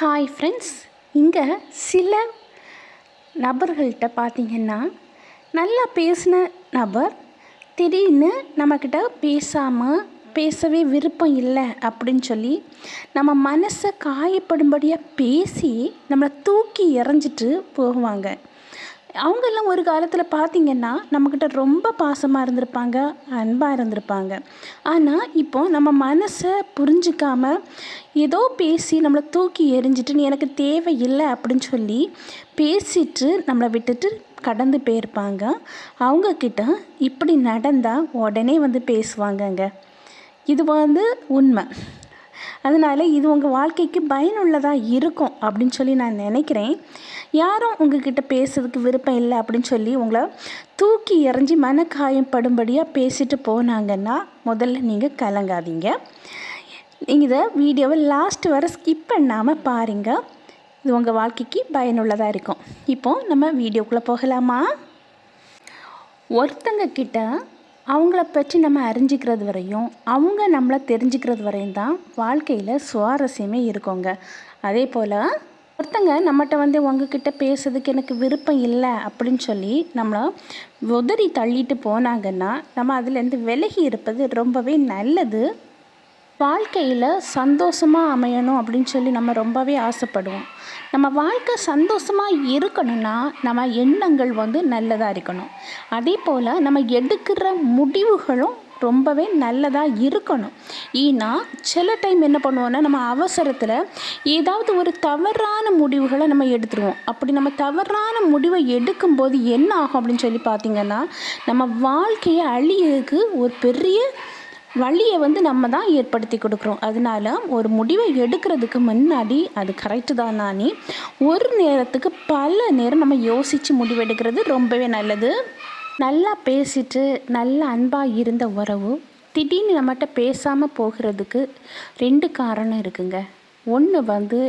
Hi friends இங்கே சில நபர்கள்கிட்ட பார்த்தீங்கன்னா நல்லா பேசின நபர் திடீர்னு நம்மக்கிட்ட பேசாமல் பேசவே விருப்பம் இல்லை அப்படின்னு சொல்லி நம்ம மனசை காயப்படும்படியாக பேசி நம்மளை தூக்கி எறிஞ்சிட்டு போவாங்க அவங்கெல்லாம் ஒரு காலத்தில் பார்த்திங்கன்னா நம்மக்கிட்ட ரொம்ப பாசமாக இருந்திருப்பாங்க அன்பாக இருந்திருப்பாங்க. ஆனால் இப்போ நம்ம மனசை புரிஞ்சிக்காமல் ஏதோ பேசி நம்மளை தூக்கி எறிஞ்சிட்டு நீ எனக்கு தேவையில்லை அப்படின்னு சொல்லி பேசிட்டு நம்மளை விட்டுட்டு கடந்து போயிருப்பாங்க. அவங்கக்கிட்ட இப்படி நடந்தால் உடனே வந்து பேசுவாங்கங்க. இது வந்து உண்மை. அதனால் இது உங்கள் வாழ்க்கைக்கு பயனுள்ளதாக இருக்கும் அப்படின்னு சொல்லி நான் நினைக்கிறேன். யாரும் உங்ககிட்ட பேசுறதுக்கு விருப்பம் இல்லை அப்படின்னு சொல்லி உங்களை தூக்கி எறிஞ்சி மனக்காயம் படும்படியாக பேசிட்டு போனாங்கன்னா முதல்ல நீங்கள் கலங்காதீங்க. நீங்கள் இதை வீடியோவை லாஸ்ட் வர ஸ்கிப் பண்ணாமல் பாருங்கள் இது உங்கள் வாழ்க்கைக்கு பயனுள்ளதாக இருக்கும். இப்போது நம்ம வீடியோக்குள்ளே போகலாமா? ஒருத்தங்க கிட்ட அவங்கள பற்றி நம்ம அறிஞ்சிக்கிறது வரையும் அவங்க நம்மளை தெரிஞ்சுக்கிறது வரையும் தான் வாழ்க்கையில் சுவாரஸ்யமே இருக்குங்க. அதே போல் ஒருத்தங்க நம்மகிட்ட வந்து உங்ககிட்ட பேசுறதுக்கு எனக்கு விருப்பம் இல்லை அப்படின்னு சொல்லி நம்மளை உதறி தள்ளிட்டு போனாங்கன்னா நம்ம அதுலேருந்து விலகி இருப்பது ரொம்பவே நல்லது. வாழ்க்கையில் சந்தோஷமாக அமையணும் அப்படின்னு சொல்லி நம்ம ரொம்பவே ஆசைப்படுவோம். நம்ம வாழ்க்கை சந்தோஷமாக இருக்கணும்னா நம்ம எண்ணங்கள் வந்து நல்லதாக இருக்கணும். அதே போல் நம்ம எடுக்கிற முடிவுகளும் ரொம்பவே நல்லதாக இருக்கணும். ஏன்னா சில டைம் என்ன பண்ணுவோன்னா நம்ம அவசரத்தில் ஏதாவது ஒரு தவறான முடிவுகளை நம்ம எடுத்துருவோம். அப்படி நம்ம தவறான முடிவை எடுக்கும்போது என்ன ஆகும் அப்படின்னு சொல்லி பார்த்திங்கன்னா நம்ம வாழ்க்கையை அழியதுக்கு ஒரு பெரிய வழியை வந்து நம்ம தான் ஏற்படுத்தி கொடுக்குறோம். அதனால ஒரு முடிவை எடுக்கிறதுக்கு முன்னாடி அது கரெக்டு தானானே ஒரு நேரத்துக்கு பல நேரம் நம்ம யோசித்து முடிவெடுக்கிறது ரொம்பவே நல்லது. நல்லா பேசிட்டு நல்ல அன்பாக இருந்த உறவு திடீர்னு நம்மகிட்ட பேசாமல் போகிறதுக்கு ரெண்டு காரணம் இருக்குங்க. ஒன்று வந்து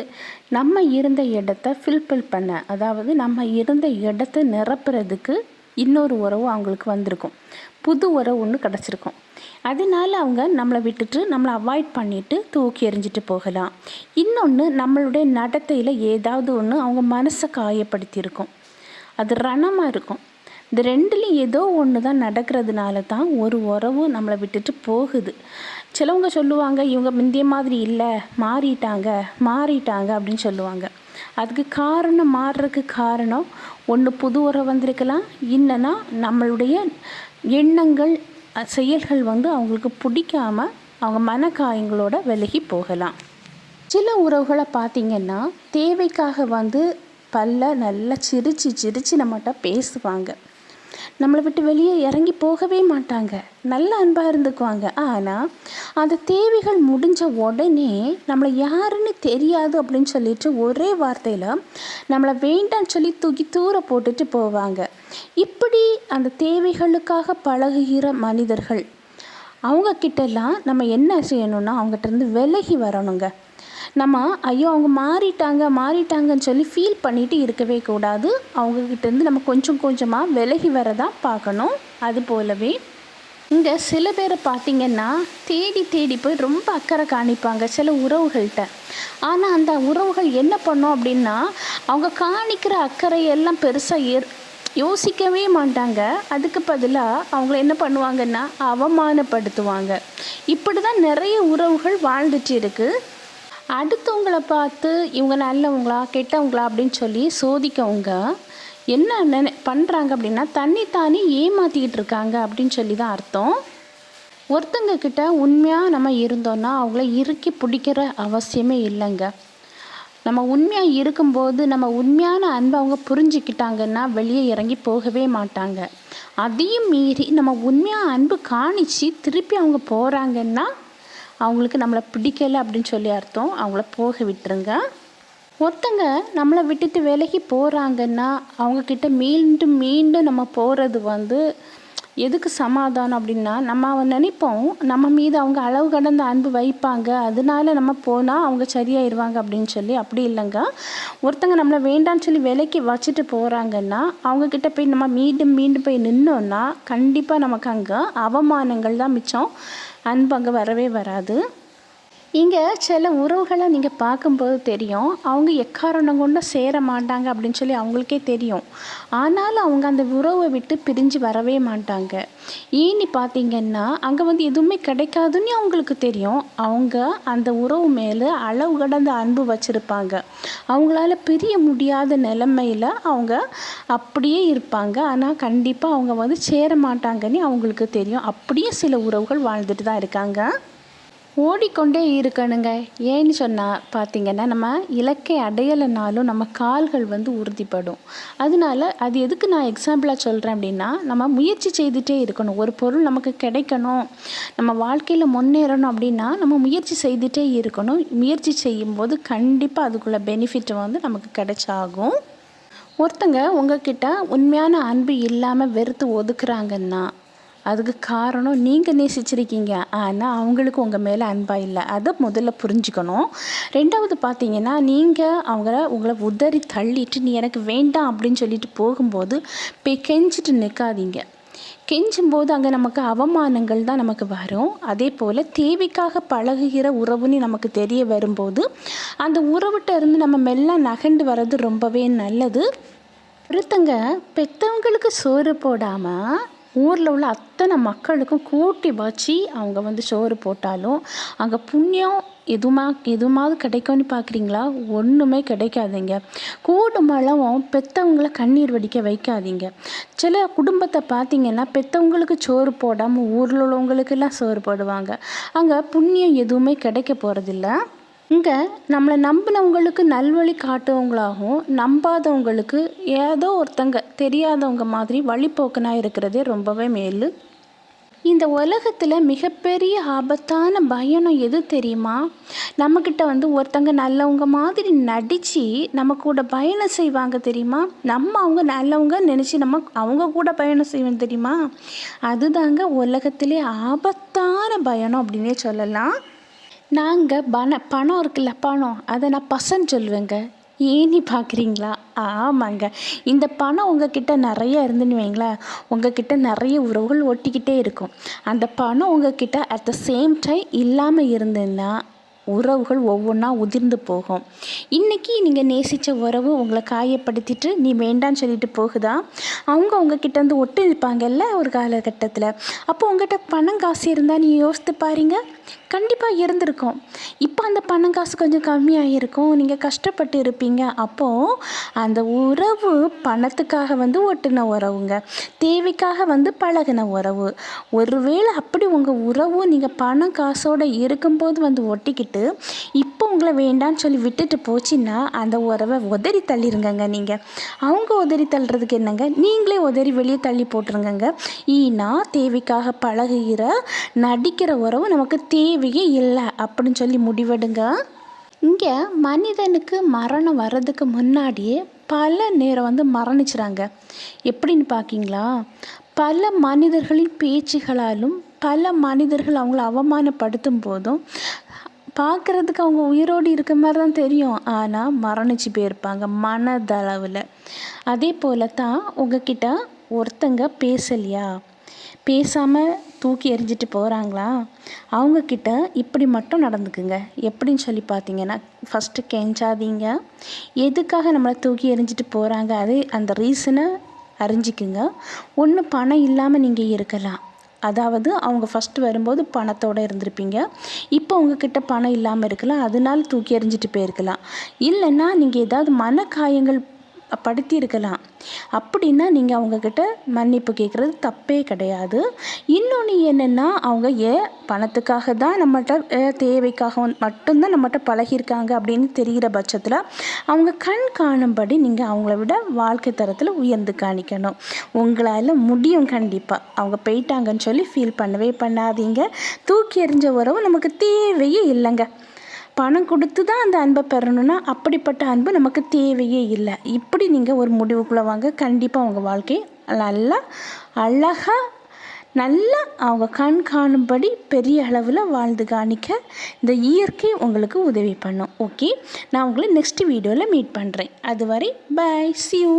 நம்ம இருந்த இடத்த ஃபில்ஃபில் பண்ண அதாவது நம்ம இருந்த இடத்த நிரப்புறதுக்கு இன்னொரு உறவு அவங்களுக்கு வந்திருக்கும். புது உறவு ஒன்று கிடச்சிருக்கும். அதனால அவங்க நம்மளை விட்டுட்டு நம்மளை அவாய்ட் பண்ணிவிட்டு தூக்கி எறிஞ்சிட்டு போகலாம். இன்னொன்று நம்மளுடைய நடத்தையில் ஏதாவது ஒன்று அவங்க மனசை காயப்படுத்தியிருக்கும். அது ரணமாக இருக்கும். இந்த ரெண்டுலேயும் ஏதோ ஒன்று தான் நடக்கிறதுனால தான் ஒரு உறவு நம்மளை விட்டுட்டு போகுது. சிலவங்க சொல்லுவாங்க இவங்க முந்தைய மாதிரி இல்லை மாறிட்டாங்க மாறிட்டாங்க அப்படின்னு சொல்லுவாங்க. அதுக்கு காரணம் மாறுறதுக்கு காரணம் ஒன்று புது உறவு வந்திருக்கலாம். இல்லைன்னா நம்மளுடைய எண்ணங்கள் செயல்கள் வந்து அவங்களுக்கு பிடிக்காம அவங்க மனக்காயங்களோட விலகி போகலாம். சில உறவுகளை பார்த்திங்கன்னா தேவைக்காக வந்து பல்ல நல்லா சிரித்து சிரித்து நம்மகிட்ட பேசுவாங்க. நம்மளை விட்டு வெளியே இறங்கி போகவே மாட்டாங்க. நல்ல அன்பாக இருந்துக்குவாங்க. ஆனால் அந்த தேவைகள் முடிஞ்ச உடனே நம்மளை யாருன்னு தெரியாது அப்படின்னு சொல்லிட்டு ஒரே வார்த்தையில் நம்மளை வேண்டான்னு சொல்லி தூக்கி தூர போட்டுட்டு போவாங்க. இப்படி அந்த தேவைகளுக்காக பழகுகிற மனிதர்கள் அவங்கக்கிட்டலாம் நம்ம என்ன செய்யணும்னா அவங்ககிட்ட இருந்து விலகி வரணுங்க. நம்ம ஐயோ அவங்க மாறிட்டாங்க மாறிட்டாங்கன்னு சொல்லி ஃபீல் பண்ணிட்டு இருக்கவே கூடாது. அவங்கக்கிட்டேருந்து நம்ம கொஞ்சம் கொஞ்சமாக விலகி வரதான் பார்க்கணும். அது போலவே இங்கே சில பேரை பார்த்திங்கன்னா தேடி தேடி போய் ரொம்ப அக்கறை காணிப்பாங்க சில உறவுகள்கிட்ட. ஆனால் அந்த உறவுகள் என்ன பண்ணோம் அப்படின்னா அவங்க காணிக்கிற அக்கறை எல்லாம் பெருசாக ஏ யோசிக்கவே மாட்டாங்க. அதுக்கு பதிலாக அவங்கள என்ன பண்ணுவாங்கன்னா அவமானப்படுத்துவாங்க. இப்படி தான் நிறைய உறவுகள் வாழ்ந்துட்டு இருக்குது அடுத்தவங்களை பார்த்து இவங்க நல்லவங்களா கெட்டவங்களா அப்படின்னு சொல்லி சோதிக்கவங்க என்ன நினை பண்ணுறாங்க அப்படின்னா தண்ணி தானே ஏமாற்றிக்கிட்டு இருக்காங்க அப்படின்னு சொல்லி தான் அர்த்தம். ஒருத்தங்க கிட்ட உண்மையாக நம்ம இருந்தோன்னா அவங்கள இறுக்கி பிடிக்கிற அவசியமே இல்லைங்க. நம்ம உண்மையாக இருக்கும்போது நம்ம உண்மையான அன்பை அவங்க புரிஞ்சுக்கிட்டாங்கன்னா வெளியே இறங்கி போகவே மாட்டாங்க. அதையும் மீறி நம்ம உண்மையாக அன்பு காணிச்சு திருப்பி அவங்க போகிறாங்கன்னா அவங்களுக்கு நம்மளை பிடிக்கலை அப்படின்னு சொல்லி அர்த்தம். அவங்கள போக விட்டுருங்க. ஒருத்தங்க நம்மளை விட்டுட்டு விலகி போகிறாங்கன்னா அவங்கக்கிட்ட மீண்டும் மீண்டும் நம்ம போகிறது வந்து எதுக்கு சமாதானம் அப்படின்னா நம்ம நினைப்போம் நம்ம மீது அவங்க அளவு கடந்த அன்பு வைப்பாங்க. அதனால நம்ம போனால் அவங்க சரியாயிருவாங்க அப்படின்னு சொல்லி. அப்படி இல்லைங்க. ஒருத்தங்க நம்மளை வேண்டான்னு சொல்லி விலைக்கு வச்சுட்டு போகிறாங்கன்னா அவங்கக்கிட்ட போய் நம்ம மீண்டும் மீண்டும் போய் நின்னோன்னா கண்டிப்பாக நமக்கு அங்கே அவமானங்கள் தான் மிச்சம். அன்பு அங்கே வரவே வராது. இங்கே சில உறவுகளை நீங்கள் பார்க்கும்போது தெரியும். அவங்க எக்காரணம் கொண்டு சேர மாட்டாங்க அப்படின்னு சொல்லி அவங்களுக்கே தெரியும். ஆனாலும் அவங்க அந்த உறவை விட்டு பிரிஞ்சு வரவே மாட்டாங்க. ஏன்னு பார்த்தீங்கன்னா அங்கே வந்து எதுவுமே கிடைக்காதுன்னு அவங்களுக்கு தெரியும். அவங்க அந்த உறவு மேலே அளவு கடந்த அன்பு வச்சுருப்பாங்க. அவங்களால பிரிய முடியாத நிலைமையில் அவங்க அப்படியே இருப்பாங்க. ஆனால் கண்டிப்பாக அவங்க வந்து சேர மாட்டாங்கன்னு அவங்களுக்கு தெரியும். அப்படியே சில உறவுகள் வாழ்ந்துட்டு தான் இருக்காங்க. ஓடிக்கொண்டே இருக்கணுங்க. ஏன்னு சொன்னால் பார்த்திங்கன்னா நம்ம இலக்கை அடையலைனாலும் நம்ம கால்கள் வந்து உறுதிப்படும். அதனால அது எதுக்கு நான் எக்ஸாம்பிளாக சொல்கிறேன் அப்படின்னா நம்ம முயற்சி செய்துகிட்டே இருக்கணும். ஒரு பொருள் நமக்கு கிடைக்கணும். நம்ம வாழ்க்கையில் முன்னேறணும் அப்படின்னா நம்ம முயற்சி செய்துகிட்டே இருக்கணும். முயற்சி செய்யும்போது கண்டிப்பாக அதுக்குள்ள பெனிஃபிட் வந்து நமக்கு கிடைச்சாகும். ஒருத்தங்க உங்ககிட்ட உண்மையான அன்பு இல்லாமல் வெறுத்து ஒதுக்குறாங்கன்னா அதுக்கு காரணம் நீங்கள் நேசிச்சிருக்கீங்க. ஆனால் அவங்களுக்கு உங்கள் மேலே அன்பாக இல்லை. அதை முதல்ல புரிஞ்சுக்கணும். ரெண்டாவது பார்த்தீங்கன்னா நீங்கள் அவங்கள உங்களை உதறி தள்ளிட்டு நீ எனக்கு வேண்டாம் அப்படின்னு சொல்லிட்டு போகும்போது போய் கெஞ்சிட்டு நிற்காதீங்க கெஞ்சும்போது அங்கே நமக்கு அவமானங்கள் தான் நமக்கு வரும். அதே போல் தேவைக்காக பழகுகிற உறவுன்னு நமக்கு தெரிய வரும்போது அந்த உறவுகிட்ட இருந்து நம்ம மெல்ல நகண்டு வர்றது ரொம்பவே நல்லது. ஒருத்தங்க பெற்றவங்களுக்கு சோறு போடாமல் ஊரில் உள்ள அத்தனை மக்களுக்கும் கூட்டி வச்சு அவங்க வந்து சோறு போட்டாலும் அங்கே புண்ணியம் எதுமா எதுமாவது கிடைக்கும்னு பார்க்குறீங்களா ஒன்றுமே கிடைக்காதுங்க. கூடுமளவும் பெற்றவங்கள கண்ணீர் வடிக்க வைக்காதீங்க. சில குடும்பத்தை பார்த்தீங்கன்னா பெற்றவங்களுக்கு சோறு போடாமல் ஊரில் உள்ளவங்களுக்கெல்லாம் சோறு போடுவாங்க. அங்கே புண்ணியம் எதுவுமே கிடைக்க போகிறதில்ல இங்கே நம்மளை நம்பினவங்களுக்கு நல்வழி காட்டுவங்களாகவும் நம்பாதவங்களுக்கு ஏதோ ஒருத்தங்க தெரியாதவங்க மாதிரி வழிபோக்கனாக இருக்கிறதே ரொம்பவே மேலு. இந்த உலகத்தில் மிகப்பெரிய ஆபத்தான பயணம் எது தெரியுமா? நம்மக்கிட்ட வந்து ஒருத்தங்க நல்லவங்க மாதிரி நடித்து நம்ம கூட பயணம் செய்வாங்க தெரியுமா? நம்ம அவங்க நல்லவங்க நினச்சி நம்ம அவங்க கூட பயணம் செய்வோம் தெரியுமா? அதுதாங்க உலகத்திலே ஆபத்தான பயணம் அப்படின்னே சொல்லலாம். நாங்கள் பண பணம் இருக்குல்ல பணம். அதை நான் பசன்னு சொல்லுவேங்க. ஏனி பார்க்குறீங்களா ஆமாங்க. இந்த பணம் உங்ககிட்ட நிறைய இருந்துன்னு வைங்களேன். உங்ககிட்ட நிறைய உறவுகள் ஒட்டிக்கிட்டே இருக்கும். அந்த பணம் உங்ககிட்ட அட் த சேம் டைம் இல்லாமல் இருந்ததுன்னா உறவுகள் ஒவ்வொன்றா உதிர்ந்து போகும். இன்றைக்கி நீங்கள் நேசித்த உறவு உங்களை காயப்படுத்திட்டு நீ வேண்டான்னு சொல்லிட்டு போகுதா? அவங்க உங்ககிட்ட வந்து ஒட்டு இருப்பாங்கல்ல ஒரு காலகட்டத்தில். அப்போ உங்ககிட்ட பணம் காசு இருந்தால் நீ யோசித்து பாருங்க. கண்டிப்பாக இருந்திருக்கும். இப்போ அந்த பணம் காசு கொஞ்சம் கம்மியாக இருக்கும் நீங்கள் கஷ்டப்பட்டு இருப்பீங்க. அப்போது அந்த உறவு பணத்துக்காக வந்து ஒட்டின உறவுங்க. தேவைக்காக வந்து பழகின உறவு. ஒருவேளை அப்படி உங்கள் உறவு நீங்கள் பணம் காசோடு இருக்கும்போது வந்து ஒட்டிக்கிட்டு இப்போ உங்களை வேண்டான்னு சொல்லி விட்டுட்டு போச்சுன்னா அந்த உறவை உதறி தள்ளிருங்கங்க நீங்கள் அவங்க உதறி தள்ளுறதுக்கு என்னங்க? நீங்களே உதறி வெளியே தள்ளி போட்டுருங்கங்க. ஈனா தேவைக்காக பழகுகிற நடிக்கிற உறவு நமக்கு தேவையே இல்லை அப்படின்னு சொல்லி முடிவெடுங்க. இங்கே மனிதனுக்கு மரணம் வர்றதுக்கு முன்னாடியே பல நேரம் வந்து மரணிச்சுறாங்க. எப்படின்னு பார்க்கிங்களா பல மனிதர்களின் பேச்சுகளாலும் பல மனிதர்கள் அவங்கள அவமானப்படுத்தும் போதும் பார்க்குறதுக்கு அவங்க உயிரோடு இருக்க மாதிரி தான் தெரியும். ஆனால் மரணிச்சு போயிருப்பாங்க மனதளவில். அதே போல தான் உங்ககிட்ட ஒருத்தங்க பேசலையா? பேசாமல் தூக்கி எறிஞ்சிட்டு போகிறாங்களா அவங்கக்கிட்ட இப்படி மட்டும் நடந்துக்குங்க. எப்படின்னு சொல்லி பார்த்தீங்கன்னா ஃபஸ்ட்டு கெஞ்சாதீங்க. எதுக்காக நம்மளை தூக்கி எறிஞ்சிட்டு போகிறாங்க அது அந்த ரீசனை அறிஞ்சிக்குங்க. ஒன்று பணம் இல்லாமல் நீங்கள் இருக்கலாம். அதாவது அவங்க ஃபஸ்ட்டு வரும்போது பணத்தோடு இருந்திருப்பீங்க. இப்போ உங்ககிட்ட பணம் இல்லாமல் இருக்கலாம். அதனால தூக்கி எறிஞ்சிட்டு போயிருக்கலாம். இல்லைன்னா நீங்கள் ஏதாவது மன காயங்கள் படுத்தியிருக்கலாம் அப்படின்னா நீங்கள் அவங்கக்கிட்ட மன்னிப்பு கேட்குறது தப்பே கிடையாது. இன்னொன்று என்னென்னா அவங்க ஏன் பணத்துக்காக தான் நம்மகிட்ட தேவைக்காக மட்டும்தான் நம்மகிட்ட பழகியிருக்காங்க அப்படின்னு தெரிகிற பட்சத்தில் அவங்க கண் காணும்படி நீங்கள் அவங்கள விட வாழ்க்கை தரத்தில் உயர்ந்து காணிக்கணும். உங்களால் முடியும் கண்டிப்பாக அவங்க போயிட்டாங்கன்னு சொல்லி ஃபீல் பண்ணவே பண்ணாதீங்க. தூக்கி எறிஞ்ச உறவு நமக்கு தேவையே இல்லைங்க. பணம் கொடுத்து தான் அந்த அன்பை பெறணும்னா அப்படிப்பட்ட அன்பு நமக்கு தேவையே இல்லை. இப்படி நீங்கள் ஒரு முடிவுக்குள்ளே வாங்க. கண்டிப்பாக உங்கள் வாழ்க்கை நல்லா அழகாக நல்லா அவங்க கண் காணும்படி பெரிய அளவில் வாழ்ந்து காணிக்க இந்த இயற்கை உங்களுக்கு உதவி பண்ணும். ஓகே நான் உங்களை நெக்ஸ்ட் வீடியோவில் மீட் பண்ணுறேன் அதுவரை பாய் சியூ